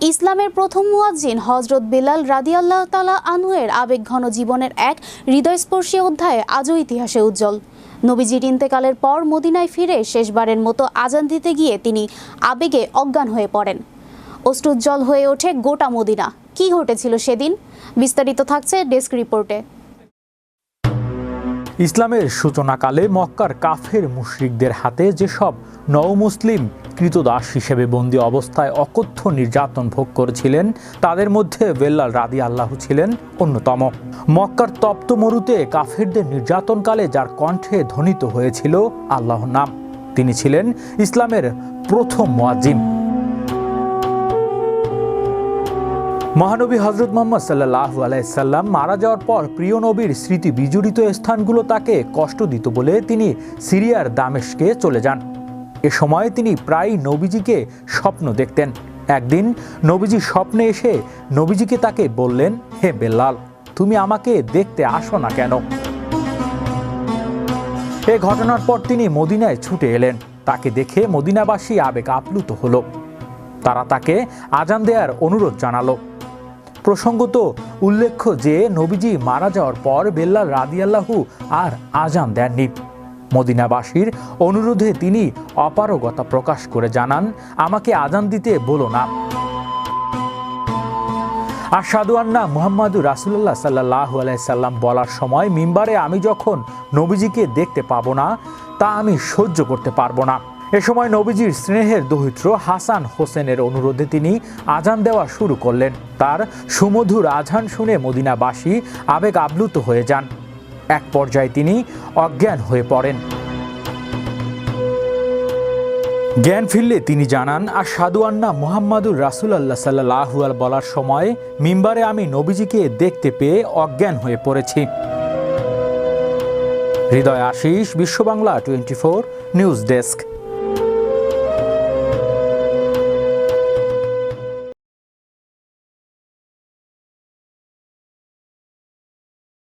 ইসলামের প্রথম মুয়াজ্জিন হজরত বেলাল রাদিয়াল্লাহ তালা আনহুয়ের আবেগঘন জীবনের এক হৃদয়স্পর্শী অধ্যায় আজও ইতিহাসে উজ্জ্বল। নবীজির ইন্তেকালের পর মদিনায় ফিরে শেষবারের মতো আজান দিতে গিয়ে তিনি আবেগে অজ্ঞান হয়ে পড়েন। অষ্টুজ্জ্বল হয়ে ওঠে গোটা মদিনা। কি ঘটেছিল সেদিন? বিস্তারিত থাকছে ডেস্ক রিপোর্টে। ইসলামের সূচনাকালে মক্কার কাফের মুশরিকদের হাতে যেসব নবমুসলিম কৃতদাস হিসেবে বন্দী অবস্থায় অকথ্য নির্যাতন ভোগ করেছিলেন, তাদের মধ্যে বেল্লাল রাদি আল্লাহ ছিলেন অন্যতম। মক্কার তপ্ত মরুতে কাফেরদের নির্যাতনকালে যার কণ্ঠে ধ্বনিত হয়েছিল আল্লাহর নাম, তিনি ছিলেন ইসলামের প্রথম মোয়াজ্জিম মহানবী হজরত মোহাম্মদ সাল্লাহ আলাইসাল্লাম মারা যাওয়ার পর প্রিয় নবীর স্মৃতি বিজড়িত স্থানগুলো তাকে কষ্ট দিত বলে তিনি সিরিয়ার দামেশকে চলে যান। এ সময় তিনি প্রায় নবীজিকে স্বপ্ন দেখতেন। একদিন নবীজি স্বপ্নে এসে নবীজিকে তাকে বললেন, হে বেল্লাল, তুমি আমাকে দেখতে আসো না কেন? এ ঘটনার পর তিনি মদিনায় ছুটে এলেন। তাকে দেখে মদিনাবাসী আবেগ আপ্লুত হলো। তারা তাকে আজান দেওয়ার অনুরোধ জানালো। প্রসঙ্গত উল্লেখ্য যে নবীজি মারা যাওয়ার পর বেল্লাল রাদিয়াল্লাহু আর আজান দেননি। মদিনাবাসীর অনুরোধে তিনি অপারগতা প্রকাশ করে জানান, আমাকে আজান দিতে বলো না। আর সাদু আন্না মুহাম্মাদুর রাসুল্লাহ সাল্লাহ আলাইসাল্লাম বলার সময়, মিম্বারে আমি যখন নবীজিকে দেখতে পাবো না, তা আমি সহ্য করতে পারব না। এ সময় নবীজির স্নেহের দহিত্র হাসান হোসেনের অনুরোধে তিনি আজান দেওয়া শুরু করলেন। তার সুমধুর আজান শুনে মদিনাবাসী আবেগ আপ্লুত হয়ে যান। এক পর্যায়ে তিনি অজ্ঞান হয়ে পড়েন। জ্ঞান ফিরলে তিনি জানান আর সাধু আন্না মুহাম্মাদুর রাসুল আল্লাহ সাল্লাহ বলার সময় মিম্বারে আমি নবীজিকে দেখতে পেয়ে অজ্ঞান হয়ে পড়েছি। Hriday Ashis, Biswabangla twenty four news desk.